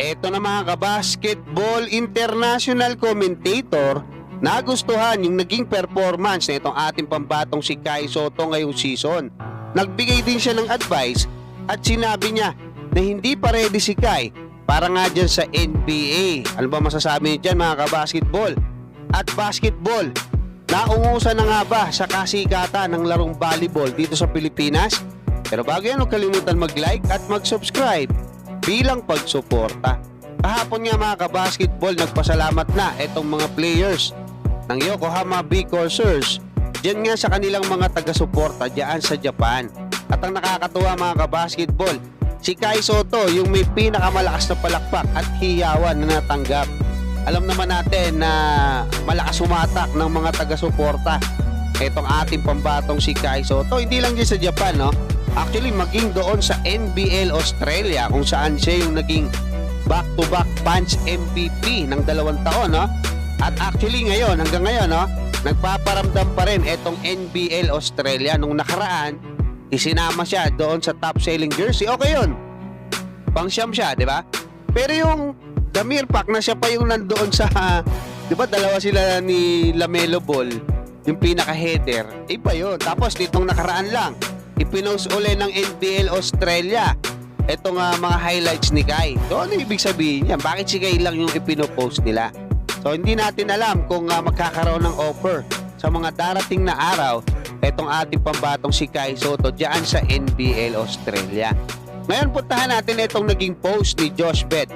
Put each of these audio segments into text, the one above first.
Eto na mga kabasketball international commentator nagustuhan yung naging performance na itong ating pambatong si Kai Soto ngayong season. Nagbigay din siya ng advice at sinabi niya na hindi pa ready si Kai para nga dyan sa NBA. Ano ba masasabi niyo dyan mga kabasketball? At basketball, naungusan na nga ba sa kasikatan ng larong volleyball dito sa Pilipinas? Pero bago yan, huwag kalimutan mag-like at mag-subscribe bilang pagsuporta. Kahapon nga mga kabasketball, nagpasalamat na itong mga players ng Yokohama B Corsairs Diyan nga sa kanilang mga taga-suporta diyan sa Japan. At ang nakakatuwa mga kabasketball, si Kai Soto yung may pinakamalakas na palakpak at hiyawan na natanggap. Alam naman natin na malakas umatak ng mga taga-suporta itong ating pambatong si Kai Soto. Hindi lang dyan sa Japan, no? Actually, maging doon sa NBL Australia kung saan siya yung naging back-to-back punch MVP ng dalawang taon, no? At actually ngayon, hanggang ngayon, no? Nagpaparamdam pa rin itong NBL Australia. Nung nakaraan, isinama siya doon sa top selling jersey. Okay yun. Pang siyam siya, di ba? Pero yung Damir Pack na siya pa yung nandoon sa, di ba dalawa sila ni Lamelo Ball, yung pinaka-header, iba yun. Tapos ditong nakaraan lang, ipinost uli ng NBL Australia etong ah, mga highlights ni Kai. So ano ibig sabihin yan? Bakit si Kai lang yung ipinopost nila? So hindi natin alam kung ah, magkakaroon ng offer sa mga darating na araw etong ating pambatong si Kai Soto diyan sa NBL Australia. Ngayon puntahan natin itong naging post ni Josh Bett,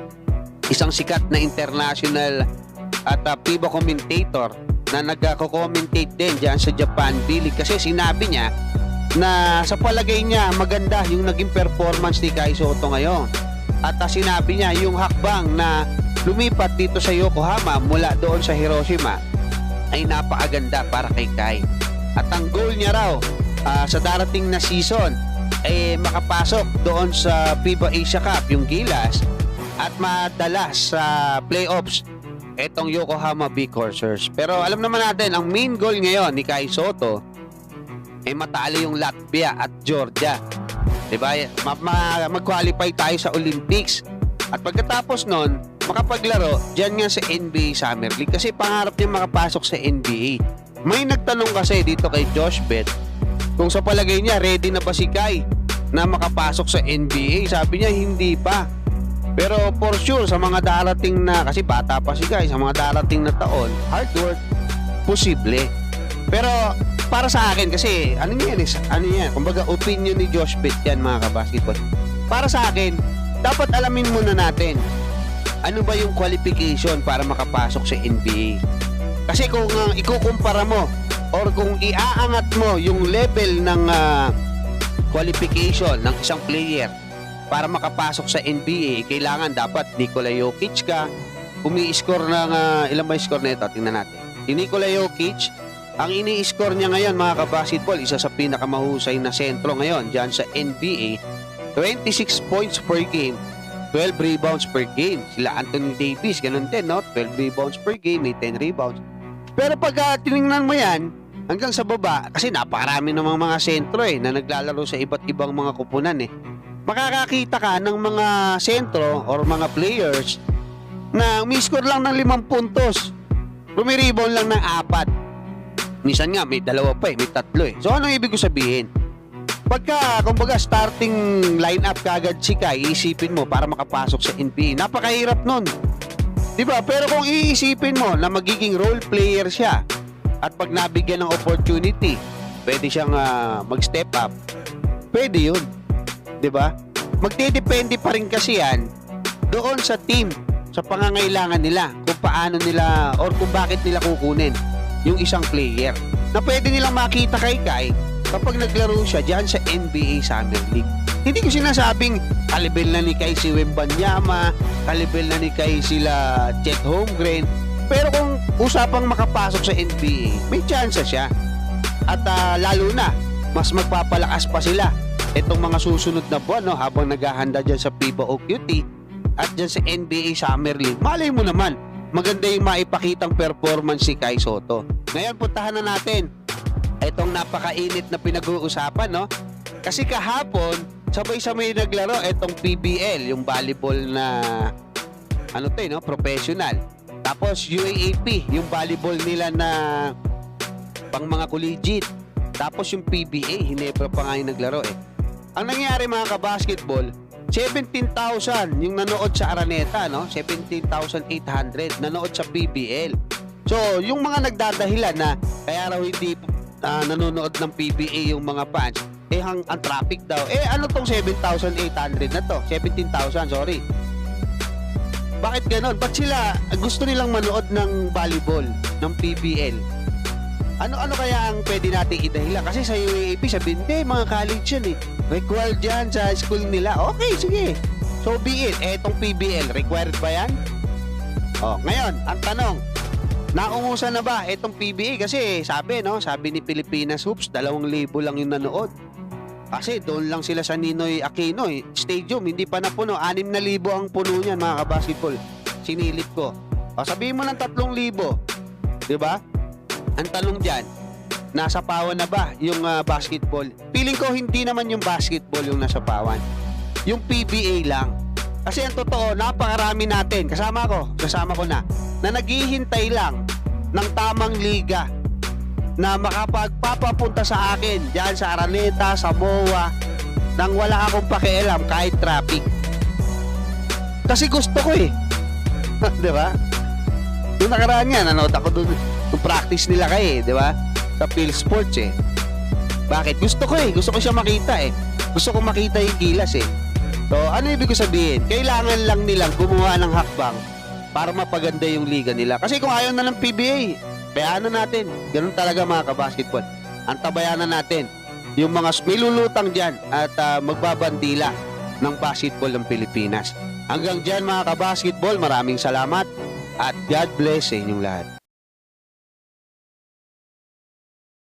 isang sikat na international at uh, FIBA commentator na nagko-commentate din diyan sa Japan B-League kasi sinabi niya na sa palagay niya maganda yung naging performance ni Kai Soto ngayon. At uh, sinabi niya yung hakbang na lumipat dito sa Yokohama mula doon sa Hiroshima ay napakaganda para kay Kai. At ang goal niya raw ah, sa darating na season ay makapasok doon sa FIBA Asia Cup, yung Gilas, at madala sa playoffs etong Yokohama B Corsairs. Pero alam naman natin, ang main goal ngayon ni Kai Soto ay matalo yung Latvia at Georgia. 'Di ba? Ma- ma- mag-qualify tayo sa Olympics. At pagkatapos nun, makapaglaro diyan nga sa NBA Summer League kasi pangarap niya makapasok sa NBA. May nagtanong kasi dito kay Josh Bett kung sa palagay niya ready na ba si Kai na makapasok sa NBA. Sabi niya hindi pa. Pero for sure sa mga darating na kasi bata pa si Kai sa mga darating na taon, hard work posible. Pero para sa akin kasi ano yan is ano yan kumbaga opinion ni Josh Pitt yan mga kabasketball. Para sa akin dapat alamin muna natin ano ba yung qualification para makapasok sa NBA kasi kung uh, ikukumpara mo or kung iaangat mo yung level ng ah, qualification ng isang player para makapasok sa NBA kailangan dapat Nikola Jokic ka. Umi-score ng ah, ilan ba yung score nito? Tingnan natin. Si Nikola Jokic ang ini-score niya ngayon mga kabasketball, isa sa pinakamahusay na sentro ngayon dyan sa NBA, 26 points per game, 12 rebounds per game. Sila Anthony Davis, ganun din, no? 12 rebounds per game, may 10 rebounds. Pero pag uh, tinignan mo yan, hanggang sa baba, kasi napakarami namang mga sentro eh, na naglalaro sa iba't ibang mga kupunan eh. Makakakita ka ng mga sentro or mga players na umiscore lang ng limang puntos. Rumirebound lang ng apat. Minsan nga may dalawa pa eh, may tatlo eh. So ano ibig ko sabihin? Pagka, kumbaga, starting lineup kagad si Kai, iisipin mo para makapasok sa NBA. Napakahirap nun. Di ba? Pero kung iisipin mo na magiging role player siya at pag nabigyan ng opportunity, pwede siyang ah, mag-step up. Pwede yun. Di ba? Magdedepende pa rin kasi yan doon sa team, sa pangangailangan nila, kung paano nila or kung bakit nila kukunin yung isang player na pwede nilang makita kay Kai kapag naglaro siya dyan sa NBA Summer League. Hindi ko sinasabing kalibel na ni Kai si Wembanyama, kalibel na ni Kai sila Chet Holmgren, pero kung usapang makapasok sa NBA, may chance siya. At ah, lalo na, mas magpapalakas pa sila itong mga susunod na buwan no, habang naghahanda dyan sa FIBA OQT at dyan sa NBA Summer League. Malay mo naman, maganda yung maipakitang performance si Kai Soto. Ngayon, puntahan na natin itong napakainit na pinag-uusapan, no? Kasi kahapon, sabay-sabay naglaro itong PBL, yung volleyball na ano to eh, no? Professional. Tapos UAAP, yung volleyball nila na pang mga collegiate. Tapos yung PBA, Hinebra pa nga yung naglaro eh. Ang nangyari mga kabasketball, 17,000 yung nanood sa Araneta, no? 17,800 nanood sa PBL. So, yung mga nagdadahilan na kaya raw hindi ah, nanonood ng PBA yung mga fans, eh hang, ang traffic daw. Eh ano tong 7,800 na to? 17,000, sorry. Bakit ganon? Ba't sila gusto nilang manood ng volleyball, ng PBL? Ano-ano kaya ang pwede nating idahilan? Kasi sa UAAP, sabihin, hindi, mga college yan eh. Required yan sa school nila. Okay, sige. So be it. Itong PBL, required ba yan? Oh, ngayon, ang tanong, naungusan na ba itong PBA? Kasi sabi, no, sabi ni Pilipinas Hoops, dalawang libo lang yung nanood. Kasi doon lang sila sa Ninoy Aquino eh. Stadium, hindi pa napuno. Anim na libo ang puno niyan, mga kabasketball. Sinilip ko. O, sabihin mo ng tatlong libo. Ba? Ang tanong dyan, nasa pawan na ba yung ah, basketball? Feeling ko hindi naman yung basketball yung nasa pawan. Yung PBA lang. Kasi ang totoo, napakarami natin, kasama ko, kasama ko na, na naghihintay lang ng tamang liga na makapagpapapunta sa akin diyan sa Araneta, sa MOA, nang wala akong pakialam kahit traffic. Kasi gusto ko eh. 'Di ba? Yung nakaraan yan, nanood ako doon. Yung practice nila kay, di ba? Sa Phil Sports eh. Bakit? Gusto ko eh. Gusto ko siya makita eh. Gusto ko makita yung gilas eh. So, ano ibig ko sabihin? Kailangan lang nilang gumawa ng hakbang para mapaganda yung liga nila. Kasi kung ayaw na ng PBA, bayaan na natin. Ganun talaga mga kabasketball. Antabayanan natin yung mga may lulutang dyan at ah, magbabandila ng basketball ng Pilipinas. Hanggang dyan mga kabasketball, maraming salamat at God bless sa inyong lahat.